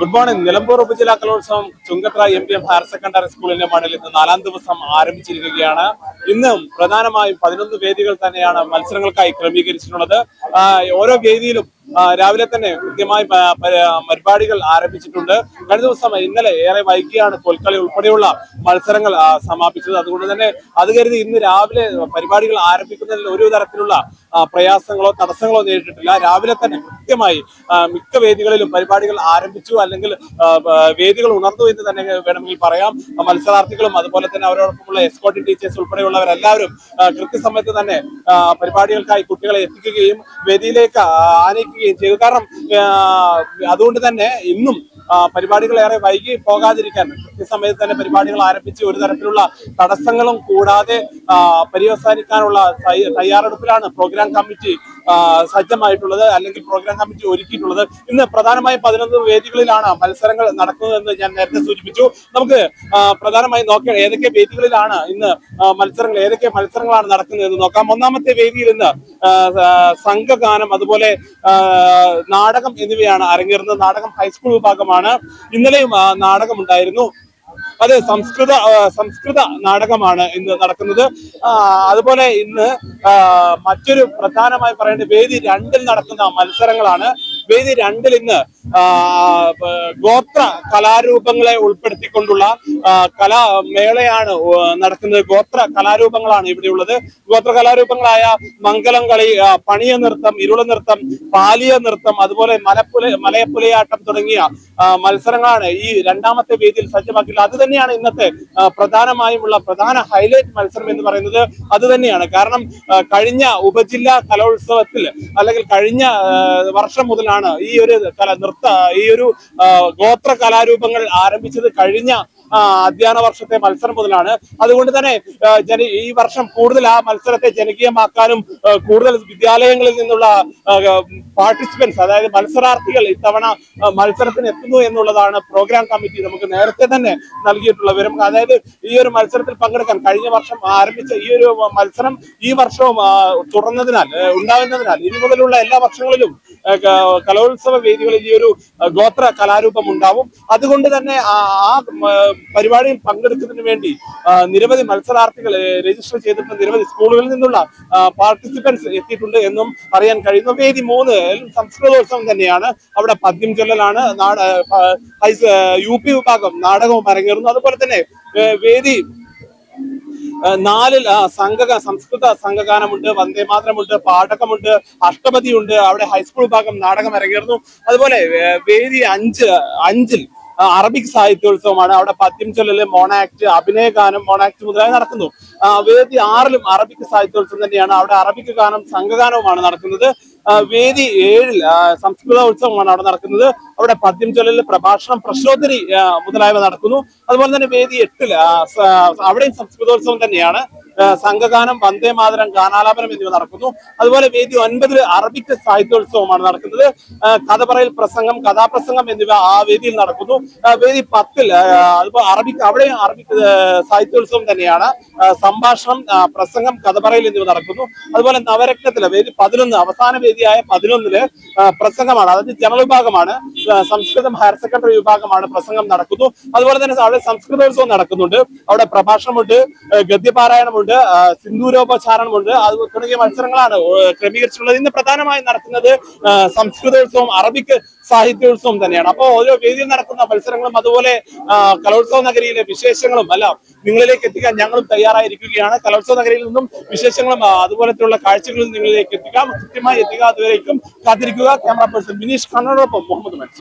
Good morning Nilambur ഉപജില്ലാ Kalolsavam Chungathara M P M higher secondary സ്കൂളിന്റെ മണ്ണിൽ ഇന്ന് നാലാം ദിവസം ആരംഭിച്ചിരിക്കുകയാണ്. ഇന്നും പ്രധാനമായും പതിനൊന്ന് വേദികൾ തന്നെയാണ് മത്സരങ്ങൾക്കായി ക്രമീകരിച്ചിട്ടുള്ളത്. ഓരോ വേദിയിലും രാവിലെ തന്നെ കൃത്യമായി പരിപാടികൾ ആരംഭിച്ചിട്ടുണ്ട്. കഴിഞ്ഞ ദിവസം ഇന്നലെ ഏറെ വൈകിയാണ് കൊൽക്കളി ഉൾപ്പെടെയുള്ള മത്സരങ്ങൾ സമാപിച്ചത്. അതുകൊണ്ട് തന്നെ അത് കരുതി ഇന്ന് രാവിലെ പരിപാടികൾ ആരംഭിക്കുന്നതിൽ ഒരു തരത്തിലുള്ള പ്രയാസങ്ങളോ തടസ്സങ്ങളോ നേരിട്ടിട്ടില്ല. രാവിലെ തന്നെ കൃത്യമായി മിക്ക വേദികളിലും പരിപാടികൾ ആരംഭിച്ചു. അല്ലെങ്കിൽ വേദികൾ ഉണർന്നു എന്ന് തന്നെ വേണമെങ്കിൽ പറയാം. മത്സരാർത്ഥികളും അതുപോലെ തന്നെ അവരോടൊപ്പമുള്ള എസ്കോട്ടിംഗ് ടീച്ചേഴ്സ് ഉൾപ്പെടെയുള്ളവരെല്ലാവരും കൃത്യസമയത്ത് തന്നെ പരിപാടികൾക്കായി കുട്ടികളെ എത്തിക്കുകയും വേദിയിലേക്ക് ആ, ആനയിക്കുകയും ചെയ്തു. കാരണം അതുകൊണ്ട് തന്നെ ഇന്നും ഏറെ വൈകി പോകാതിരിക്കാൻ കൃത്യസമയത്ത് തന്നെ പരിപാടികൾ ആരംഭിച്ച് ഒരു തരത്തിലുള്ള തടസ്സങ്ങളും കൂടാതെ പര്യവസാനിക്കാനുള്ള തയ്യാറെടുപ്പിലാണ് പ്രോഗ്രാം കമ്മിറ്റി സജ്ജമായിട്ടുള്ളത് അല്ലെങ്കിൽ പ്രോഗ്രാം കമ്മിറ്റി ഒരുക്കിയിട്ടുള്ളത്. ഇന്ന് പ്രധാനമായും പതിനൊന്ന് വേദികളിലാണ് മത്സരങ്ങൾ നടക്കുന്നതെന്ന് ഞാൻ നേരത്തെ സൂചിപ്പിച്ചു. നമുക്ക് പ്രധാനമായും നോക്കാം ഏതൊക്കെ വേദികളിലാണ് ഇന്ന് മത്സരങ്ങൾ ഏതൊക്കെ മത്സരങ്ങളാണ് നടക്കുന്നതെന്ന് നോക്കാം. ഒന്നാമത്തെ വേദിയിൽ ഇന്ന് സംഘഗാനം അതുപോലെ നാടകം എന്നിവയാണ് അരങ്ങേറുന്നത്. നാടകം ഹൈസ്കൂൾ വിഭാഗമാണ്. ഇന്നലെയും നാടകം നാടകമുണ്ടായിരുന്നു. അത് സംസ്കൃത സംസ്കൃത നാടകമാണ് ഇന്ന് നടക്കുന്നത്. അതുപോലെ ഇന്ന് മറ്റൊരു പ്രധാനമായി പറയേണ്ട വേദി രണ്ടിൽ നടക്കുന്ന മത്സരങ്ങളാണ്. വേദി രണ്ടിൽ ഇന്ന് ഗോത്ര കലാരൂപങ്ങളെ ഉൾപ്പെടുത്തിക്കൊണ്ടുള്ള കലാമേളയാണ് നടക്കുന്നത് ഗോത്ര കലാരൂപങ്ങളാണ് ഇവിടെയുള്ളത് ഗോത്ര കലാരൂപങ്ങളായ മംഗലം കളി പണിയ നൃത്തം ഇരുള നൃത്തം പാലിയ നൃത്തം അതുപോലെ മലപ്പുല മലയപ്പുലയാട്ടം തുടങ്ങിയ മത്സരങ്ങളാണ് ഈ രണ്ടാമത്തെ വേദിയിൽ സജ്ജമാക്കിയിട്ടുള്ളത്. അത് തന്നെയാണ് ഇന്നത്തെ പ്രധാനമായുമുള്ള പ്രധാന ഹൈലൈറ്റ് മത്സരം എന്ന് പറയുന്നത് അത് തന്നെയാണ്. കാരണം കഴിഞ്ഞ ഉപജില്ലാ കലോത്സവത്തിൽ അല്ലെങ്കിൽ കഴിഞ്ഞ വർഷം മുതലാണ് ഈ ഒരു കല നൃത്ത ഈ ഒരു ഗോത്ര കലാരൂപങ്ങൾ ആരംഭിച്ചത് കഴിഞ്ഞ അധ്യയന വർഷത്തെ മത്സരം മുതലാണ്. അതുകൊണ്ട് തന്നെ ജന ഈ വർഷം കൂടുതൽ ആ മത്സരത്തെ ജനകീയമാക്കാനും കൂടുതൽ വിദ്യാലയങ്ങളിൽ നിന്നുള്ള പാർട്ടിസിപ്പൻസ് അതായത് മത്സരാർത്ഥികൾ ഇത്തവണ മത്സരത്തിന് എത്തുന്നു എന്നുള്ളതാണ് പ്രോഗ്രാം കമ്മിറ്റി നമുക്ക് നേരത്തെ തന്നെ നൽകിയിട്ടുള്ള വിവരം. അതായത് ഈ ഒരു മത്സരത്തിൽ പങ്കെടുക്കാൻ കഴിഞ്ഞ വർഷം ആരംഭിച്ച ഈ ഒരു മത്സരം ഈ വർഷവും തുടർന്നതിനാൽ ഉണ്ടാകുന്നതിനാൽ ഇനി മുതലുള്ള എല്ലാ വർഷങ്ങളിലും കലോത്സവ വേദികളിൽ ഈ ഒരു ഗോത്ര കലാരൂപം ഉണ്ടാവും അതുകൊണ്ട് തന്നെ ആ പരിപാടിയിൽ പങ്കെടുക്കുന്നതിന് വേണ്ടി നിരവധി മത്സരാർത്ഥികൾ രജിസ്റ്റർ ചെയ്തിട്ടുള്ള നിരവധി സ്കൂളുകളിൽ നിന്നുള്ള പാർട്ടിസിപ്പൻസ് എത്തിയിട്ടുണ്ട് എന്നും അറിയാൻ കഴിയുന്നു. വേദി മൂന്ന് സംസ്കൃതോത്സവം തന്നെയാണ്. അവിടെ പദ്യം ചൊല്ലലാണ്. യു പി വിഭാഗം നാടകവും അരങ്ങേറുന്നു. അതുപോലെ തന്നെ വേദി നാലിൽ സംഘ സംസ്കൃത സംഘഗാനമുണ്ട് വന്ദേമാതരമുണ്ട് പാഠകമുണ്ട് അഷ്ടപതിയുണ്ട് അവിടെ ഹൈസ്കൂൾ ഭാഗം നാടകം അരങ്ങേറുന്നു. അതുപോലെ വേദി അഞ്ച് അഞ്ചിൽ അറബിക് സാഹിത്യോത്സവമാണ്. അവിടെ പദ്യം ചൊല്ലല് മോണാക്ട് അഭിനയഗാനം മോണാക്ട് മുതലായി നടക്കുന്നു. വേദി ആറിലും അറബിക് സാഹിത്യോത്സവം തന്നെയാണ്. അവിടെ അറബിക് ഗാനം സംഘഗാനവുമാണ് നടക്കുന്നത്. വേദി ഏഴിൽ സംസ്കൃത ഉത്സവമാണ് അവിടെ നടക്കുന്നത്. അവിടെ പദ്യം ചൊല്ലൽ പ്രഭാഷണം പ്രശ്നോത്തരി മുതലായവ നടക്കുന്നു. അതുപോലെ തന്നെ വേദി എട്ടിൽ അവിടെയും സംസ്കൃതോത്സവം തന്നെയാണ്. സംഘഗാനം വന്ദേ മാതരം ഗാനാലാപനം എന്നിവ നടക്കുന്നു. അതുപോലെ വേദി ഒൻപതിൽ അറബിക് സാഹിത്യോത്സവമാണ് നടക്കുന്നത്. കഥ പറയൽ പ്രസംഗം കഥാപ്രസംഗം എന്നിവ ആ വേദിയിൽ നടക്കുന്നു. വേദി പത്തിൽ അതുപോലെ അറബിക് അവിടെയും അറബിക് സാഹിത്യോത്സവം തന്നെയാണ്. സംഭാഷണം പ്രസംഗം കഥ പറയൽ എന്നിവ നടക്കുന്നു. അതുപോലെ നവരത്നത്തിൽ വേദി പതിനൊന്ന് അവസാന വേദിയായ പതിനൊന്നിൽ പ്രസംഗമാണ്. അതായത് ജനറൽ വിഭാഗമാണ് സംസ്കൃതം ഹയർ സെക്കൻഡറി വിഭാഗമാണ് പ്രസംഗം നടക്കുന്നു. അതുപോലെ തന്നെ അവിടെ സംസ്കൃതോത്സവം നടക്കുന്നുണ്ട്. അവിടെ പ്രഭാഷണമുണ്ട് ഗദ്യപാരായണമുണ്ട്. ആ, സിന്ദൂരോപചാരണമുണ്ട് അത് തുടങ്ങിയ മത്സരങ്ങളാണ് ക്രമീകരിച്ചിട്ടുള്ളത്. ഇന്ന് പ്രധാനമായും നടക്കുന്നത് ആ, സംസ്കൃതോത്സവം അറബിക് സാഹിത്യോത്സവം തന്നെയാണ്. അപ്പോൾ ഓരോ വേദിയിൽ നടക്കുന്ന മത്സരങ്ങളും അതുപോലെ കലോത്സവ നഗരിയിലെ വിശേഷങ്ങളും എല്ലാം നിങ്ങളിലേക്ക് എത്തിക്കാൻ ഞങ്ങളും തയ്യാറായിരിക്കുകയാണ്. കലോത്സവ നഗരിയിൽ നിന്നും വിശേഷങ്ങളും അതുപോലത്തെയുള്ള കാഴ്ചകളും നിങ്ങളിലേക്ക് എത്തിക്കാം. കൃത്യമായി എത്തിക്കാത്തവരേക്കും കാത്തിരിക്കുക. ക്യാമറ പേഴ്സൺ ബിനീഷ് കണ്ണോടൊപ്പം മുഹമ്മദ് മനസ്സിൽ